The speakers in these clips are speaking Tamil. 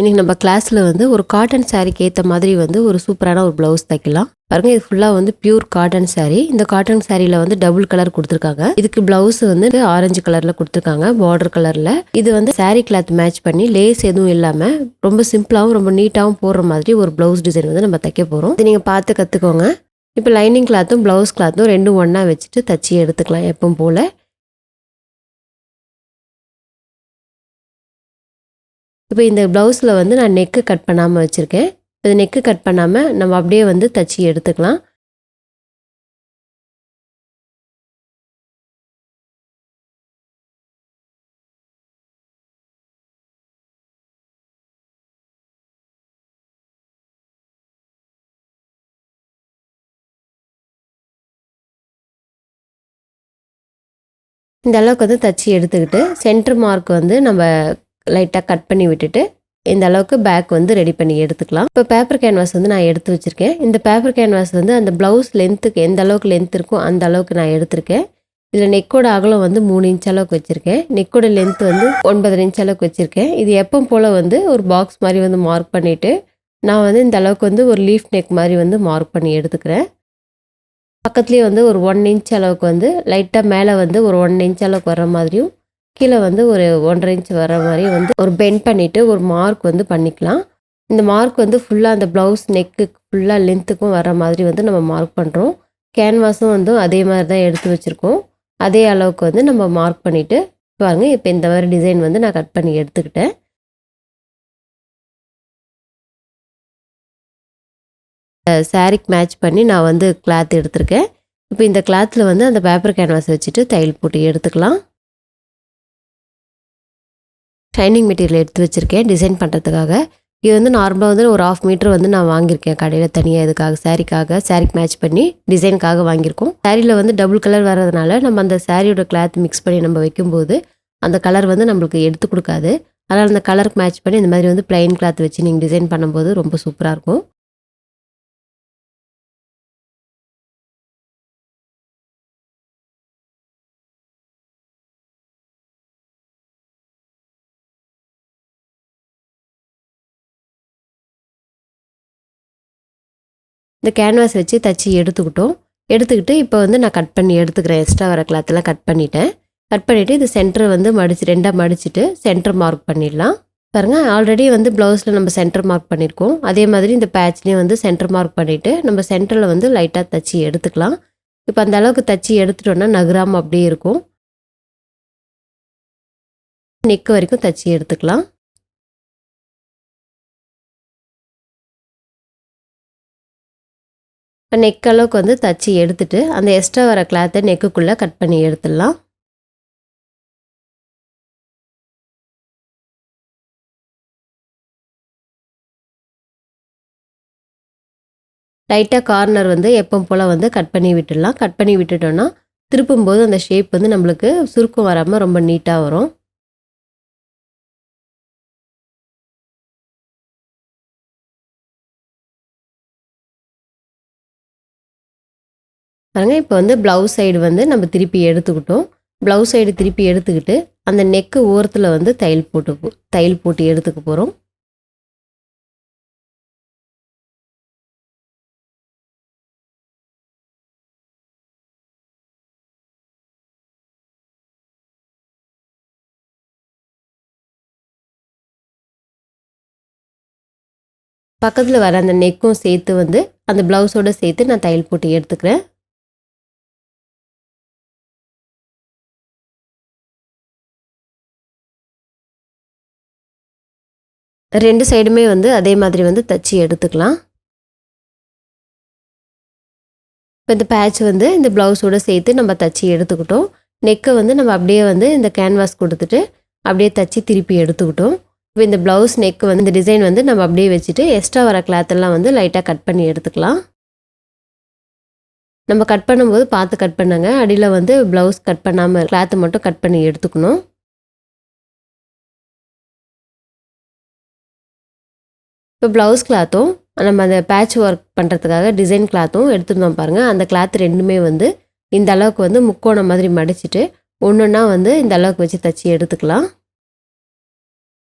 இன்றைக்கி நம்ம கிளாஸில் வந்து ஒரு காட்டன் சாரீக்கு ஏற்ற மாதிரி வந்து ஒரு சூப்பரான ஒரு ப்ளவுஸ் தைக்கலாம். பாருங்க இது ஃபுல்லாக வந்து பியூர் காட்டன் சாரீ இந்த காட்டன் சாரியில் வந்து டபுள் கலர் கொடுத்துருக்காங்க. இதுக்கு பிளவுஸ் வந்து ஆரஞ்சு கலரில் கொடுத்துருக்காங்க பார்டர் கலரில் இது வந்து சாரீ கிளாத் மேட்ச் பண்ணி லேஸ் எதுவும் இல்லாமல் ரொம்ப சிம்பிளாகவும் ரொம்ப நீட்டாகவும் போடுற மாதிரி ஒரு ப்ளவுஸ் டிசைன் வந்து நம்ம தைக்க போகிறோம் இது நீங்கள் பார்த்து கற்றுக்கோங்க இப்போ லைனிங் கிளாத்தும் ப்ளவுஸ் கிளாத்தும் ரெண்டும் ஒன்றா வச்சுட்டு தச்சு எடுத்துக்கலாம் எப்பவும் போல். இப்போ இந்த ப்ளவுஸில் வந்து நான் நெக்கு கட் பண்ணாமல் வச்சுருக்கேன். இப்போ நெக்கு கட் பண்ணாமல் நம்ம அப்படியே வந்து தச்சு எடுத்துக்கலாம். இந்த அளவுக்கு வந்து தச்சு எடுத்துக்கிட்டு சென்டர் மார்க் வந்து நம்ம லைட்டாக கட் பண்ணி விட்டுட்டு இந்த அளவுக்கு பேக் வந்து ரெடி பண்ணி எடுத்துக்கலாம். இப்போ பேப்பர் கேன்வாஸ் வந்து நான் எடுத்து வச்சுருக்கேன். இந்த பேப்பர் கேன்வாஸ் வந்து அந்த ப்ளவுஸ் லென்த்துக்கு எந்த அளவுக்கு லென்த் இருக்கோ அந்த அளவுக்கு நான் எடுத்திருக்கேன். இதில் நெக்கோட அகலம் வந்து மூணு இன்ச் அளவுக்கு வச்சுருக்கேன். நெக்கோட லென்த் வந்து ஒன்பது இன்ச் அளவுக்கு வச்சுருக்கேன். இது எப்போ போல் வந்து ஒரு பாக்ஸ் மாதிரி வந்து மார்க் பண்ணிவிட்டு நான் வந்து இந்த அளவுக்கு வந்து ஒரு லீஃப் நெக் மாதிரி வந்து மார்க் பண்ணி எடுத்துக்கிறேன். பக்கத்துலேயே வந்து ஒரு ஒன் இன்ச் அளவுக்கு வந்து லைட்டாக மேலே வந்து ஒரு ஒன் இன்ச் அளவுக்கு வர மாதிரியும் கீழே வந்து ஒரு ஒன்றரை இன்ச் வர மாதிரி வந்து ஒரு பெண்ட் பண்ணிவிட்டு ஒரு மார்க் வந்து பண்ணிக்கலாம். இந்த மார்க் வந்து ஃபுல்லாக அந்த ப்ளவுஸ் நெக்கு ஃபுல்லாக லென்த்துக்கும் வர மாதிரி வந்து நம்ம மார்க் பண்ணுறோம் கேன்வாஸும் வந்து அதே மாதிரி தான் எடுத்து வச்சுருக்கோம். அதே அளவுக்கு வந்து நம்ம மார்க் பண்ணிவிட்டு பாருங்க இப்போ இந்த மாதிரி டிசைன் வந்து நான் கட் பண்ணி எடுத்துக்கிட்டேன். சாரிக்கு மேட்ச் பண்ணி நான் வந்து கிளாத் எடுத்திருக்கேன். இப்போ இந்த கிளாத்தில் வந்து அந்த பேப்பர் கேன்வாஸ் வச்சுட்டு தையல் போட்டு எடுத்துக்கலாம். ஷைனிங் மெட்டீரியல் எடுத்து வச்சுருக்கேன். டிசைன் பண்ணுறதுக்காக இது வந்து நார்மலாக வந்து ஒரு ஆஃப் மீட்டர் வந்து நான் வாங்கியிருக்கேன் கடையில் தனியாக இதுக்காக சாரிக்காக சாரிக்கு மேட்ச் பண்ணி டிசைனுக்காக வாங்கியிருக்கோம். சாரியில் வந்து டபுள் கலர் வர்றதுனால நம்ம அந்த சாரியோட கிளாத் மிக்ஸ் பண்ணி நம்ம வைக்கும்போது அந்த கலர் வந்து நம்மளுக்கு எடுத்து கொடுக்காது. அதனால் அந்த கலருக்கு மேட்ச் பண்ணி இந்த மாதிரி வந்து பிளைன் கிளாத் வச்சு நீங்கள் டிசைன் பண்ணும்போது ரொம்ப சூப்பராக இருக்கும். இந்த கேன்வாஸ் வச்சு தச்சு எடுத்துக்கிட்டோம். எடுத்துக்கிட்டு இப்போ வந்து நான் கட் பண்ணி எடுத்துக்கிறேன். எக்ஸ்ட்ரா வர கிளாத்தெல்லாம் கட் பண்ணிட்டேன். கட் பண்ணிவிட்டு இது சென்டர் வந்து மடிச்சு ரெண்டாக மடிச்சுட்டு சென்டர் மார்க் பண்ணிடலாம். பாருங்கள் ஆல்ரெடி வந்து ப்ளவுஸில் நம்ம சென்டர் மார்க் பண்ணியிருக்கோம் அதே மாதிரி இந்த பேட்ச்லேயும் வந்து சென்டர் மார்க் பண்ணிவிட்டு நம்ம சென்டரில் வந்து லைட்டாக தச்சு எடுத்துக்கலாம். இப்போ அந்த அளவுக்கு தச்சு எடுத்துட்டோன்னா நகராமல் அப்படியே இருக்கும். நெக் வரைக்கும் தச்சு எடுத்துக்கலாம். இப்போ நெக் அளவுக்கு வந்து தச்சு எடுத்துட்டு அந்த எக்ஸ்ட்ரா வர கிளாத்தை நெக்குக்குள்ளே கட் பண்ணி எடுத்துடலாம். லைட்டாக கார்னர் வந்து எப்போ போல் வந்து கட் பண்ணி விட்டுடலாம். கட் பண்ணி விட்டுட்டோன்னா திருப்பும்போது அந்த ஷேப் வந்து நம்மளுக்கு சுருக்கம் வராமல் ரொம்ப நீட்டாக வரும். பாருங்கள் இப்போ வந்து ப்ளவுஸ் சைடு வந்து நம்ம திருப்பி எடுத்துக்கிட்டோம். ப்ளவுஸ் சைடு திருப்பி எடுத்துக்கிட்டு அந்த நெக்கு ஓரத்தில் வந்து தையல் போட்டு போ- தையல் போட்டு எடுத்துக்க போகிறோம் பக்கத்தில் வர அந்த நெக்கும் சேர்த்து வந்து அந்த ப்ளவுஸோட சேர்த்து நான் தையல் போட்டு எடுத்துக்கிறேன். ரெண்டு சைடுமே வந்து அதே மாதிரி வந்து தச்சு எடுத்துக்கலாம். இப்போ இந்த பேட்ச் வந்து இந்த ப்ளவுஸோட சேர்த்து நம்ம தச்சு எடுத்துக்கிட்டோம். நெக்கை வந்து நம்ம அப்படியே வந்து இந்த கேன்வாஸ் கொடுத்துட்டு அப்படியே தச்சு திருப்பி எடுத்துக்கிட்டோம். இப்போ இந்த ப்ளவுஸ் நெக் வந்து இந்த டிசைன் வந்து நம்ம அப்படியே வச்சுட்டு எக்ஸ்ட்ரா வர கிளாத்தெல்லாம் வந்து லைட்டாக கட் பண்ணி எடுத்துக்கலாம். நம்ம கட் பண்ணும்போது பார்த்து கட் பண்ணுங்க. அடியில் வந்து ப்ளவுஸ் கட் பண்ணாமல் கிளாத்து மட்டும் கட் பண்ணி எடுத்துக்கணும். இப்போ ப்ளவுஸ் கிளாத்தும் நம்ம அந்த பேட்ச் ஒர்க் பண்ணுறதுக்காக டிசைன் கிளாத்தும் எடுத்துருந்தோம் பாருங்கள் அந்த கிளாத் ரெண்டுமே வந்து இந்த அளவுக்கு வந்து முக்கோணம் மாதிரி மடிச்சிட்டு ஒன்றுன்னா வந்து இந்த அளவுக்கு வச்சு தச்சு எடுத்துக்கலாம்.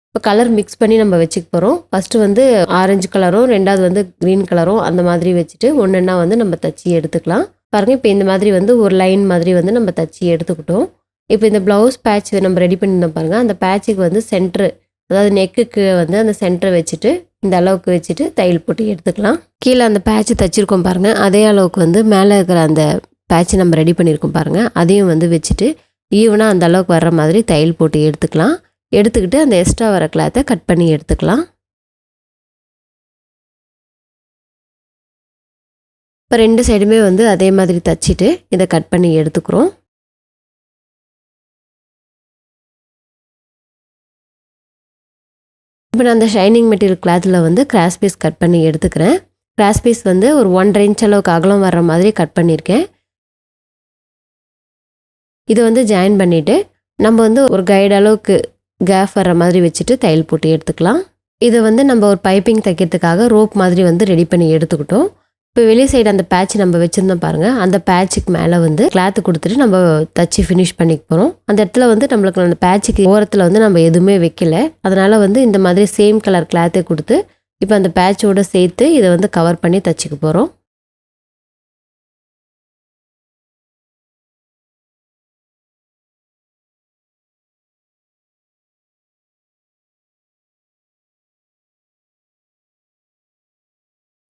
இப்போ கலர் மிக்ஸ் பண்ணி நம்ம வச்சுக்க போகிறோம் ஃபஸ்ட்டு வந்து ஆரஞ்சு கலரும் ரெண்டாவது வந்து க்ரீன் கலரும் அந்த மாதிரி வச்சுட்டு ஒன்றுன்னா வந்து நம்ம தச்சு எடுத்துக்கலாம். பாருங்கள் இப்போ இந்த மாதிரி வந்து ஒரு லைன் மாதிரி வந்து நம்ம தச்சு எடுத்துக்கிட்டோம். இப்போ இந்த ப்ளவுஸ் பேட்ச் நம்ம ரெடி பண்ணியிருந்தோம் பாருங்கள் அந்த பேட்சுக்கு வந்து சென்ட்ரு அதாவது நெக்குக்கு வந்து அந்த சென்டரை வச்சுட்டு இந்த அளவுக்கு வச்சுட்டு தையல் போட்டு எடுத்துக்கலாம். கீழே அந்த பேட்ச் தச்சிருக்கோம் பாருங்கள் அதே அளவுக்கு வந்து மேலே இருக்கிற அந்த பேட்ச் நம்ம ரெடி பண்ணியிருக்கோம் பாருங்கள் அதையும் வந்து வச்சுட்டு ஈவனாக அந்த அளவுக்கு வர்ற மாதிரி தையல் போட்டு எடுத்துக்கலாம். எடுத்துக்கிட்டு அந்த எக்ஸ்ட்ரா வர கிளாத்தை கட் பண்ணி எடுத்துக்கலாம். இப்போ ரெண்டு சைடுமே வந்து அதே மாதிரி தச்சுட்டு இதை கட் பண்ணி எடுத்துக்கிறோம். இப்போ நான் அந்த ஷைனிங் மெட்டீரியல் கிளாத்தில் வந்து கிராஸ் பீஸ் கட் பண்ணி எடுத்துக்கிறேன். கிராஸ் பீஸ் வந்து ஒரு ஒன்றரை இன்ச் அளவுக்கு அகலம் வர்ற மாதிரி கட் பண்ணியிருக்கேன். இதை வந்து ஜாயின் பண்ணிவிட்டு நம்ம வந்து ஒரு கைடு அளவுக்கு கேப் வர்ற மாதிரி வச்சுட்டு தையல் போட்டு எடுத்துக்கலாம். இதை வந்து நம்ம ஒரு பைப்பிங் தைக்கிறதுக்காக ரோப் மாதிரி வந்து ரெடி பண்ணி எடுத்துக்கிட்டோம். இப்போ வெளி சைடு அந்த பேட்ச் நம்ம வச்சுருந்தோம் பாருங்கள் அந்த பேட்சுக்கு மேலே வந்து கிளாத்து கொடுத்துட்டு நம்ம தச்சு ஃபினிஷ் பண்ணிக்க போகிறோம் அந்த இடத்துல வந்து நம்மளுக்கு அந்த பேட்சுக்கு ஓரத்தில் வந்து நம்ம எதுவுமே வைக்கல. அதனால் வந்து இந்த மாதிரி சேம் கலர் கிளாத்தை கொடுத்து இப்போ அந்த பேட்சோடு சேர்த்து இதை வந்து கவர் பண்ணி தச்சுக்க போகிறோம்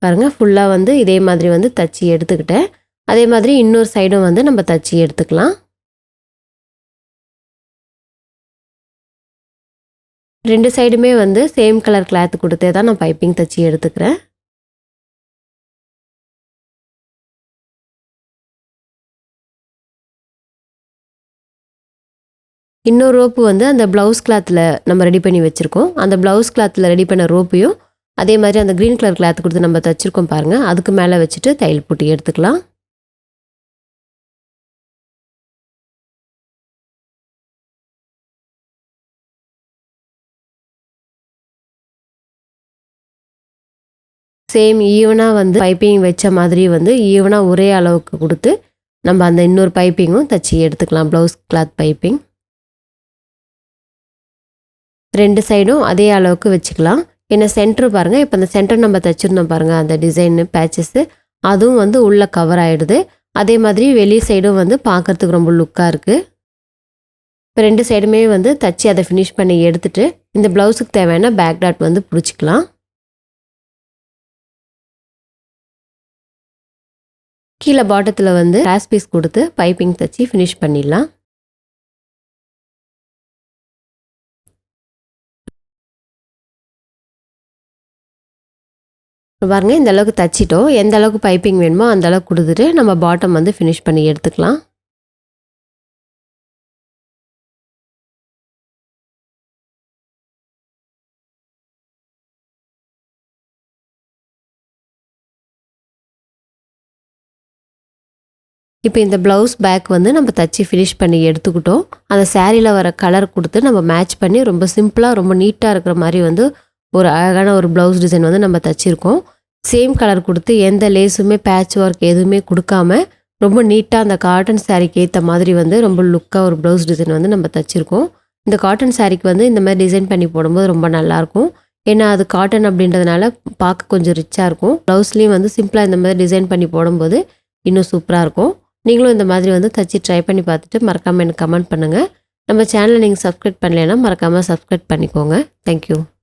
பாருங்கள் ஃபுல்லாக வந்து இதே மாதிரி வந்து தச்சு எடுத்துக்கிட்டேன். அதே மாதிரி இன்னொரு சைடும் வந்து நம்ம தச்சு எடுத்துக்கலாம். ரெண்டு சைடுமே வந்து சேம் கலர் கிளாத் கொடுத்தே தான் நான் பைப்பிங் தச்சு எடுத்துக்கிறேன். இன்னொரு ரோப்பு வந்து அந்த ப்ளவுஸ் கிளாத்தில் நம்ம ரெடி பண்ணி வச்சுருக்கோம். அந்த ப்ளவுஸ் கிளாத்தில் ரெடி பண்ண ரோப்பையும் அதே மாதிரி அந்த க்ரீன் கலர் கிளாத் கொடுத்து நம்ம தைச்சிருக்கோம் பாருங்கள் அதுக்கு மேலே வச்சுட்டு தையல் போட்டு எடுத்துக்கலாம். சேம் ஈவனாக வந்து பைப்பிங் வச்ச மாதிரி வந்து ஈவனாக ஒரே அளவுக்கு கொடுத்து நம்ம அந்த இன்னொரு பைப்பிங்கும் தச்சு எடுத்துக்கலாம். ப்ளவுஸ் கிளாத் பைப்பிங் ரெண்டு சைடும் அதே அளவுக்கு வச்சுக்கலாம். என்ன சென்டர் பாருங்கள் இப்போ அந்த சென்டர் நம்ம தைச்சிருந்தோம் பாருங்கள் அந்த டிசைனு பேச்சஸ்ஸு அதுவும் வந்து உள்ளே கவர் ஆகிடுது அதே மாதிரி வெளி சைடும் வந்து பார்க்குறதுக்கு ரொம்ப லுக்காக இருக்குது இப்போ ரெண்டு சைடுமே வந்து தச்சு அதை ஃபினிஷ் பண்ணி எடுத்துட்டு இந்த ப்ளவுஸுக்கு தேவையான பேக் டாட் வந்து பிடிச்சிக்கலாம். கீழே பாட்டத்தில் வந்து கிராஸ் பீஸ் கொடுத்து பைப்பிங் தச்சு ஃபினிஷ் பண்ணிடலாம். பாருங்கள் இந்த அளவுக்கு தச்சிட்டோம். எந்த அளவுக்கு பைப்பிங் வேணுமோ அந்த அளவுக்கு கொடுத்துட்டு நம்ம பாட்டம் வந்து ஃபினிஷ் பண்ணி எடுத்துக்கலாம். இப்போ இந்த ப்ளவுஸ் பேக் வந்து நம்ம தச்சு ஃபினிஷ் பண்ணி எடுத்துக்கிட்டோம். அந்த சேரீயில் வர கலர் கொடுத்து நம்ம மேட்ச் பண்ணி ரொம்ப சிம்பிளாக ரொம்ப நீட்டாக இருக்கிற மாதிரி வந்து ஒரு அழகான ஒரு ப்ளவுஸ் டிசைன் வந்து நம்ம தைச்சிருக்கோம். சேம் கலர் கொடுத்து எந்த லேஸுமே பேட்ச் ஒர்க் எதுவுமே கொடுக்காம ரொம்ப நீட்டாக அந்த காட்டன் சாரீக்கு ஏற்ற மாதிரி வந்து ரொம்ப லுக்காக ஒரு ப்ளவுஸ் டிசைன் வந்து நம்ம தச்சுருக்கோம். இந்த காட்டன் சாரீக்கு வந்து இந்த மாதிரி டிசைன் பண்ணி போடும்போது ரொம்ப நல்லாயிருக்கும் ஏன்னா அது காட்டன் அப்படின்றதுனால பார்க்க கொஞ்சம் ரிச்சாக இருக்கும். ப்ளவுஸ்லேயும் வந்து சிம்பிளாக இந்த மாதிரி டிசைன் பண்ணி போடும்போது இன்னும் சூப்பராக இருக்கும். நீங்களும் இந்த மாதிரி வந்து தச்சு ட்ரை பண்ணி பார்த்துட்டு மறக்காமல் எனக்கு கமெண்ட் பண்ணுங்கள் நம்ம சேனலை நீங்கள் சப்ஸ்கிரைப் பண்ணலைன்னா மறக்காமல் சப்ஸ்கிரைப் பண்ணிக்கோங்க. தேங்க்யூ